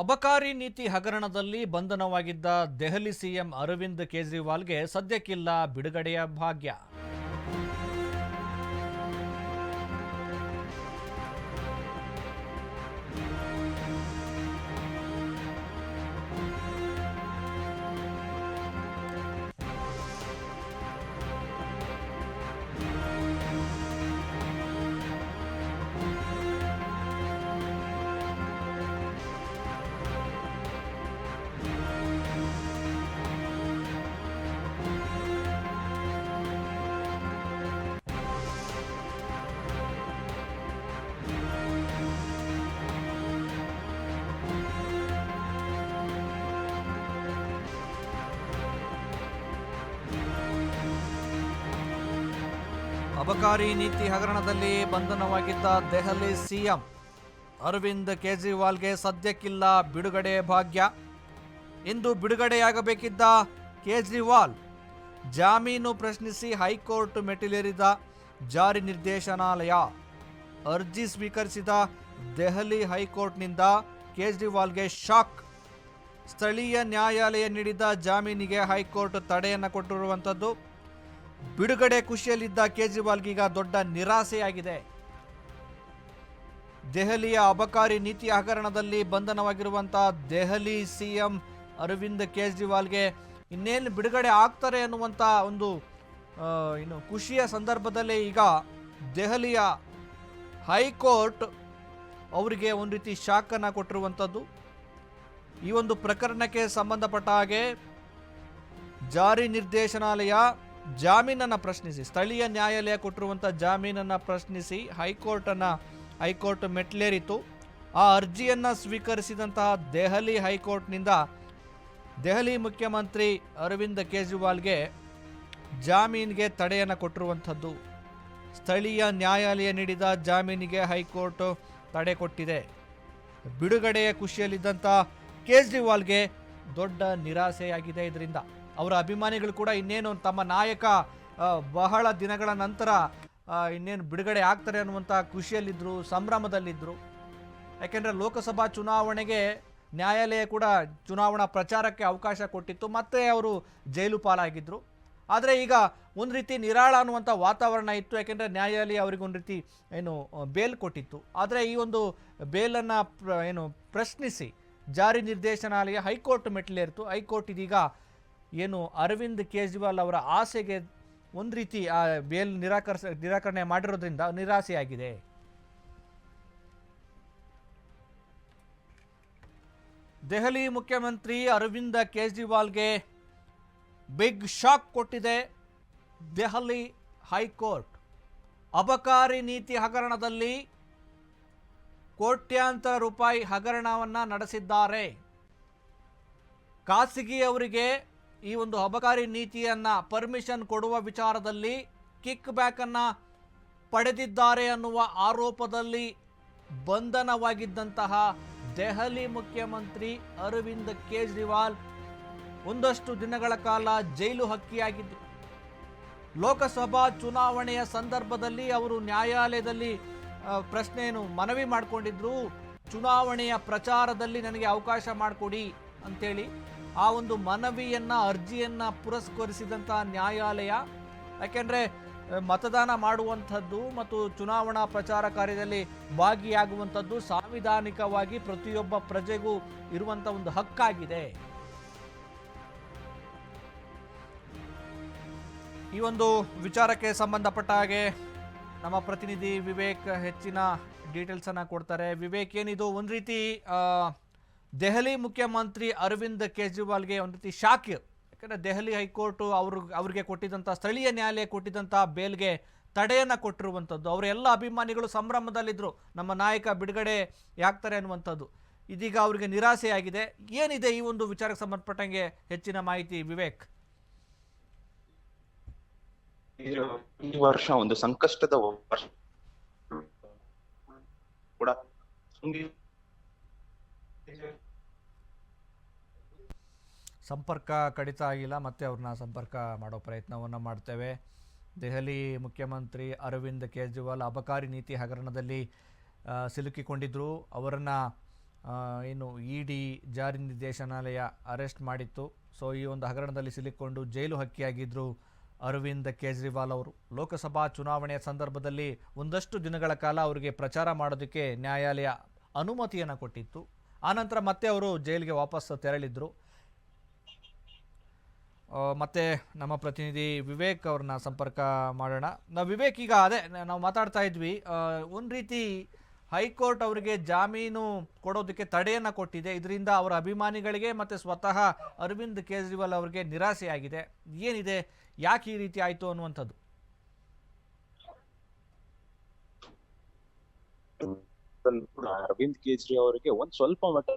ಅಬಕಾರಿ ನೀತಿ ಹಗರಣದಲ್ಲಿ ಬಂಧನವಾಗಿದ್ದ ದೆಹಲಿ ಸಿಎಂ ಅರವಿಂದ್ ಕೇಜ್ರಿವಾಲ್ಗೆ ಸದ್ಯಕ್ಕಿಲ್ಲ ಬಿಡುಗಡೆಯ ಭಾಗ್ಯ. ಅಬಕಾರಿ ನೀತಿ ಹಗರಣದಲ್ಲಿ ಬಂಧನವಾಗಿದ್ದ ದೆಹಲಿ ಸಿಎಂ ಅರವಿಂದ್ ಕೇಜ್ರಿವಾಲ್ಗೆ ಸದ್ಯಕ್ಕಿಲ್ಲ ಬಿಡುಗಡೆ ಭಾಗ್ಯ. ಇಂದು ಬಿಡುಗಡೆಯಾಗಬೇಕಿದ್ದ ಕೇಜ್ರಿವಾಲ್ ಜಾಮೀನು ಪ್ರಶ್ನಿಸಿ ಹೈಕೋರ್ಟ್ ಮೆಟ್ಟಿಲೇರಿದ ಜಾರಿ ನಿರ್ದೇಶನಾಲಯ. ಅರ್ಜಿ ಸ್ವೀಕರಿಸಿದ ದೆಹಲಿ ಹೈಕೋರ್ಟ್ನಿಂದ ಕೇಜ್ರಿವಾಲ್ಗೆ ಶಾಕ್. ಸ್ಥಳೀಯ ನ್ಯಾಯಾಲಯ ನೀಡಿದ ಜಾಮೀನಿಗೆ ಹೈಕೋರ್ಟ್ ತಡೆಯನ್ನು ಕೊಟ್ಟಿರುವಂಥದ್ದು ಬಿಡುಗಡೆ ಖುಷಿಯಲ್ಲಿದ್ದ ಕೇಜ್ರಿವಾಲ್ಗೀಗ ದೊಡ್ಡ ನಿರಾಸೆಯಾಗಿದೆ. ದೆಹಲಿಯ ಅಬಕಾರಿ ನೀತಿ ಹಗರಣದಲ್ಲಿ ಬಂಧನವಾಗಿರುವಂತಹ ದೆಹಲಿ ಸಿಎಂ ಅರವಿಂದ್ ಕೇಜ್ರಿವಾಲ್ಗೆ ಇನ್ನೇನು ಬಿಡುಗಡೆ ಆಗ್ತಾರೆ ಅನ್ನುವಂಥ ಒಂದು ಏನು ಖುಷಿಯ ಸಂದರ್ಭದಲ್ಲೇ ಈಗ ದೆಹಲಿಯ ಹೈಕೋರ್ಟ್ ಅವರಿಗೆ ಒಂದು ರೀತಿ ಶಾಕನ್ನು ಕೊಟ್ಟಿರುವಂಥದ್ದು. ಈ ಒಂದು ಪ್ರಕರಣಕ್ಕೆ ಸಂಬಂಧಪಟ್ಟ ಹಾಗೆ ಜಾರಿ ನಿರ್ದೇಶನಾಲಯ ಜಾಮೀನನ್ನು ಪ್ರಶ್ನಿಸಿ, ಸ್ಥಳೀಯ ನ್ಯಾಯಾಲಯ ಕೊಟ್ಟಿರುವಂಥ ಜಾಮೀನನ್ನು ಪ್ರಶ್ನಿಸಿ ಹೈಕೋರ್ಟನ್ನು, ಹೈಕೋರ್ಟ್ ಮೆಟ್ಲೇರಿತು ಆ ಅರ್ಜಿಯನ್ನು ಸ್ವೀಕರಿಸಿದಂತಹ ದೆಹಲಿ ಹೈಕೋರ್ಟ್ನಿಂದ ದೆಹಲಿ ಮುಖ್ಯಮಂತ್ರಿ ಅರವಿಂದ್ ಕೇಜ್ರಿವಾಲ್ಗೆ ಜಾಮೀನಿಗೆ ತಡೆಯನ್ನು ಕೊಟ್ಟಿರುವಂಥದ್ದು. ಸ್ಥಳೀಯ ನ್ಯಾಯಾಲಯ ನೀಡಿದ ಜಾಮೀನಿಗೆ ಹೈಕೋರ್ಟ್ ತಡೆ ಕೊಟ್ಟಿದೆ. ಬಿಡುಗಡೆಯ ಖುಷಿಯಲ್ಲಿದ್ದಂಥ ಕೇಜ್ರಿವಾಲ್ಗೆ ದೊಡ್ಡ ನಿರಾಸೆಯಾಗಿದೆ ಇದರಿಂದ. ಅವರ ಅಭಿಮಾನಿಗಳು ಕೂಡ ಇನ್ನೇನು ತಮ್ಮ ನಾಯಕ ಬಹಳ ದಿನಗಳ ನಂತರ ಇನ್ನೇನು ಬಿಡುಗಡೆ ಆಗ್ತಾರೆ ಅನ್ನುವಂಥ ಖುಷಿಯಲ್ಲಿದ್ದರು ಸಂಭ್ರಮದಲ್ಲಿದ್ದರು ಯಾಕೆಂದರೆ ಲೋಕಸಭಾ ಚುನಾವಣೆಗೆ ನ್ಯಾಯಾಲಯ ಕೂಡ ಚುನಾವಣಾ ಪ್ರಚಾರಕ್ಕೆ ಅವಕಾಶ ಕೊಟ್ಟಿತ್ತು, ಮತ್ತೆ ಅವರು ಜೈಲು ಪಾಲಾಗಿದ್ದರು ಆದರೆ ಈಗ ಒಂದು ರೀತಿ ನಿರಾಳ ಅನ್ನುವಂಥ ವಾತಾವರಣ ಇತ್ತು, ಯಾಕೆಂದರೆ ನ್ಯಾಯಾಲಯ ಅವರಿಗೆ ಒಂದು ರೀತಿ ಏನು, ಬೇಲ್ ಕೊಟ್ಟಿತ್ತು. ಆದರೆ ಈ ಒಂದು ಬೇಲನ್ನು ಏನು ಪ್ರಶ್ನಿಸಿ, ಜಾರಿ ನಿರ್ದೇಶನಾಲಯ ಹೈಕೋರ್ಟ್ ಮೆಟ್ಟಿಲೇರಿತು. ಹೈಕೋರ್ಟ್ ಇದೀಗ ಏನು ಅರವಿಂದ್ ಕೇಜ್ರಿವಾಲ್ ಅವರ ಆಸೆಗೆ ಒಂದು ರೀತಿ ಆ ಬೇಲ್ ನಿರಾಕರಿಸ ನಿರಾಕರಣೆ ಮಾಡಿರೋದ್ರಿಂದ ನಿರಾಸೆಯಾಗಿದೆ. ದೆಹಲಿ ಮುಖ್ಯಮಂತ್ರಿ ಅರವಿಂದ ಕೇಜ್ರಿವಾಲ್ಗೆ ಬಿಗ್ ಶಾಕ್ ಕೊಟ್ಟಿದೆ ದೆಹಲಿ ಹೈಕೋರ್ಟ್. ಅಬಕಾರಿ ನೀತಿ ಹಗರಣದಲ್ಲಿ ಕೋಟ್ಯಾಂತರ ರೂಪಾಯಿ ಹಗರಣವನ್ನು ನಡೆಸಿದ್ದಾರೆ. ಖಾಸಗಿ ಅವರಿಗೆ ಈ ಒಂದು ಅಬಕಾರಿ ನೀತಿಯನ್ನು ಪರ್ಮಿಷನ್ ಕೊಡುವ ವಿಚಾರದಲ್ಲಿ ಕಿಕ್ ಬ್ಯಾಕನ್ನು ಪಡೆದಿದ್ದಾರೆ ಅನ್ನುವ ಆರೋಪದಲ್ಲಿ ಬಂಧನವಾಗಿದ್ದಂತಹ ದೆಹಲಿ ಮುಖ್ಯಮಂತ್ರಿ ಅರವಿಂದ್ ಕೇಜ್ರಿವಾಲ್ ಒಂದಷ್ಟು ದಿನಗಳ ಕಾಲ ಜೈಲು ಹಕ್ಕಿಯಾಗಿದ್ದು ಲೋಕಸಭಾ ಚುನಾವಣೆಯ ಸಂದರ್ಭದಲ್ಲಿ ಅವರು ನ್ಯಾಯಾಲಯದಲ್ಲಿ ಪ್ರಶ್ನೆಯನ್ನು ಮನವಿ ಮಾಡಿಕೊಂಡಿದ್ರು. ಚುನಾವಣೆಯ ಪ್ರಚಾರದಲ್ಲಿ ನನಗೆ ಅವಕಾಶ ಮಾಡಿಕೊಡಿ ಅಂತೇಳಿ. ಆ ಒಂದು ಮನವಿಯನ್ನ, ಅರ್ಜಿಯನ್ನ ಪುರಸ್ಕರಿಸಿದಂಥ ನ್ಯಾಯಾಲಯ, ಯಾಕೆಂದ್ರೆ ಮತದಾನ ಮಾಡುವಂಥದ್ದು ಮತ್ತು ಚುನಾವಣಾ ಪ್ರಚಾರ ಕಾರ್ಯದಲ್ಲಿ ಭಾಗಿಯಾಗುವಂಥದ್ದು ಸಾಂವಿಧಾನಿಕವಾಗಿ ಪ್ರತಿಯೊಬ್ಬ ಪ್ರಜೆಗೂ ಇರುವಂಥ ಒಂದು ಹಕ್ಕಾಗಿದೆ. ಈ ಒಂದು ವಿಚಾರಕ್ಕೆ ಸಂಬಂಧಪಟ್ಟ ಹಾಗೆ ನಮ್ಮ ಪ್ರತಿನಿಧಿ ವಿವೇಕ್ ಹೆಚ್ಚಿನ ಡೀಟೇಲ್ಸ್ ಅನ್ನ ಕೊಡ್ತಾರೆ. ವಿವೇಕ್, ಏನಿದು? ಒಂದು ರೀತಿ ದೆಹಲಿ ಮುಖ್ಯಮಂತ್ರಿ ಅರವಿಂದ್ ಕೇಜ್ರಿವಾಲ್ಗೆ ಒಂದು ರೀತಿ ಶಾಕ್. ಯಾಕಂದ್ರೆ ದೆಹಲಿ ಹೈಕೋರ್ಟ್ ಅವರು, ಅವರಿಗೆ ಕೊಟ್ಟಿದ್ದಂಥ ಸ್ಥಳೀಯ ನ್ಯಾಯಾಲಯ ಕೊಟ್ಟಿದ್ದಂಥ ಬೇಲ್ಗೆ ತಡೆಯನ್ನು ಕೊಟ್ಟಿರುವಂಥದ್ದು. ಅವರ ಎಲ್ಲ ಅಭಿಮಾನಿಗಳು ಸಂಭ್ರಮದಲ್ಲಿದ್ದರು ನಮ್ಮ ನಾಯಕ ಬಿಡುಗಡೆ ಯಾಕ್ತಾರೆ ಅನ್ನುವಂಥದ್ದು. ಇದೀಗ ಅವರಿಗೆ ನಿರಾಸೆಯಾಗಿದೆ. ಏನಿದೆ ಈ ಒಂದು ವಿಚಾರಕ್ಕೆ ಸಂಬಂಧಪಟ್ಟಂಗೆ ಹೆಚ್ಚಿನ ಮಾಹಿತಿ, ವಿವೇಕ್? ಈ ವರ್ಷ ಒಂದು ಸಂಕಷ್ಟದ ವರ್ಷ. ಕೂಡ. ಸಂಪರ್ಕ ಕಡಿತ ಆಗಿಲ್ಲ ಮತ್ತೆ ಅವ್ರನ್ನ ಸಂಪರ್ಕ ಮಾಡೋ ಪ್ರಯತ್ನವನ್ನು ಮಾಡ್ತೇವೆ. ದೆಹಲಿ ಮುಖ್ಯಮಂತ್ರಿ ಅರವಿಂದ್ ಕೇಜ್ರಿವಾಲ್ ಅಬಕಾರಿ ನೀತಿ ಹಗರಣದಲ್ಲಿ ಸಿಲುಕಿಕೊಂಡಿದ್ದರು ಅವರನ್ನು ಏನು ಇ ಡಿ ಜಾರಿ ನಿರ್ದೇಶನಾಲಯ ಅರೆಸ್ಟ್ ಮಾಡಿತ್ತು. ಸೊ ಈ ಒಂದು ಹಗರಣದಲ್ಲಿ ಸಿಲುಕೊಂಡು ಜೈಲು ಹಕ್ಕಿಯಾಗಿದ್ದರು ಅರವಿಂದ್ ಕೇಜ್ರಿವಾಲ್ ಅವರು. ಲೋಕಸಭಾ ಚುನಾವಣೆಯ ಸಂದರ್ಭದಲ್ಲಿ ಒಂದಷ್ಟು ದಿನಗಳ ಕಾಲ ಅವರಿಗೆ ಪ್ರಚಾರ ಮಾಡೋದಕ್ಕೆ ನ್ಯಾಯಾಲಯ ಅನುಮತಿಯನ್ನು ಕೊಟ್ಟಿತ್ತು. ಆನಂತರ ಮತ್ತೆ ಅವರು ಜೈಲಿಗೆ ವಾಪಸ್ ತೆರಳಿದ್ರು. ಆ, ಮತ್ತೆ ನಮ್ಮ ಪ್ರತಿನಿಧಿ ವಿವೇಕ್ ಅವ್ರನ್ನ ಸಂಪರ್ಕ ಮಾಡೋಣ. ನಾವು ವಿವೇಕ್ ಈಗ ಅದೇ, ನಾವು ಮಾತಾಡ್ತಾ ಇದ್ವಿ. ಒಂದು ರೀತಿ ಹೈಕೋರ್ಟ್ ಅವರಿಗೆ ಜಾಮೀನು ಕೊಡೋದಕ್ಕೆ ತಡೆಯನ್ನು ಕೊಟ್ಟಿದೆ. ಇದರಿಂದ ಅವರ ಅಭಿಮಾನಿಗಳಿಗೆ ಮತ್ತು ಸ್ವತಃ ಅರವಿಂದ್ ಕೇಜ್ರಿವಾಲ್ ಅವರಿಗೆ ನಿರಾಸೆಯಾಗಿದೆ ಏನಿದೆ? ಯಾಕೆ ಈ ರೀತಿ ಆಯಿತು ಅನ್ನುವಂಥದ್ದು? ಅರವಿಂದ್ ಕೇಜ್ರಿ ಅವರಿಗೆ ಒಂದು ಸ್ವಲ್ಪ ಮಟ್ಟ